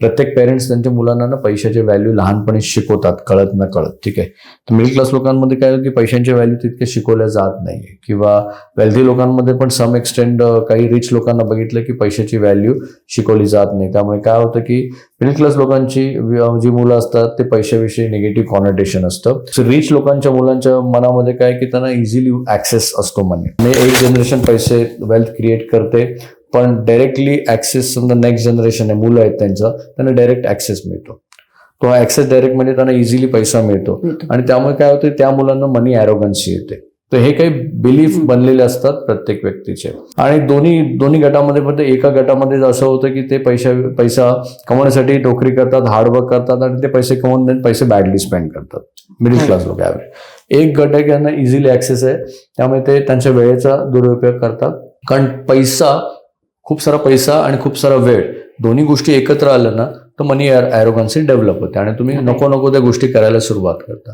प्रत्येक पेरेंट्स त्यांच्या मुलांना ना पैशाचे व्हॅल्यू लहानपणी शिकवतात कळत न कळत ठीक आहे? तर मिडल क्लास लोकांमध्ये काय होतं की पैशांचे व्हॅल्यू तितके शिकवल्या जात नाही किंवा वेल्दी लोकांमध्ये पण सम एक्सटेंड काही रिच लोकांना बघितलं की पैशाची व्हॅल्यू शिकवली जात नाही. त्यामुळे काय होतं की मिडल क्लास लोकांची जी मुलं असतात ते पैशाविषयी निगेटिव्ह कॉनटेशन असतं. सो रिच लोकांच्या मुलांच्या मनामध्ये काय की त्यांना इझिली ऍक्सेस असतो म्हणे. म्हणजे एक जनरेशन पैसे वेल्थ क्रिएट करते. पण डायरेक्टली ऍक्सेस समजा नेक्स्ट जनरेशन आहे मुलं आहेत त्यांचं त्यांना डायरेक्ट ऍक्सेस मिळतो. तो ऍक्सेस डायरेक्ट म्हणजे त्यांना इझिली पैसा मिळतो. आणि त्यामुळे काय होतं त्या मुलांना मनी ॲरोगन्सी येते. तर हे काही बिलीफ. बनलेले असतात प्रत्येक व्यक्तीचे. आणि दोन्ही दोन्ही गटामध्ये पण एका गटामध्ये असं होतं की ते पैसा पैसा कमवण्यासाठी नोकरी करतात हार्डवर्क करतात आणि ते पैसे कमवून देऊन पैसे बॅडली स्पेंड करतात. मिडल क्लास लोक ॲव्हरेज एक गट आहे की यांना इझिली ऍक्सेस आहे. त्यामुळे ते त्यांच्या वेळेचा दुरुपयोग करतात. कारण पैसा खूप सारा पैसा आणि खूप सारा वेळ. दोन्ही गोष्टी एकत्र आल्या ना तर मनी ॲरोगन्सी डेव्हलप होते आणि तुम्ही नको नको त्या गोष्टी करायला सुरुवात करता.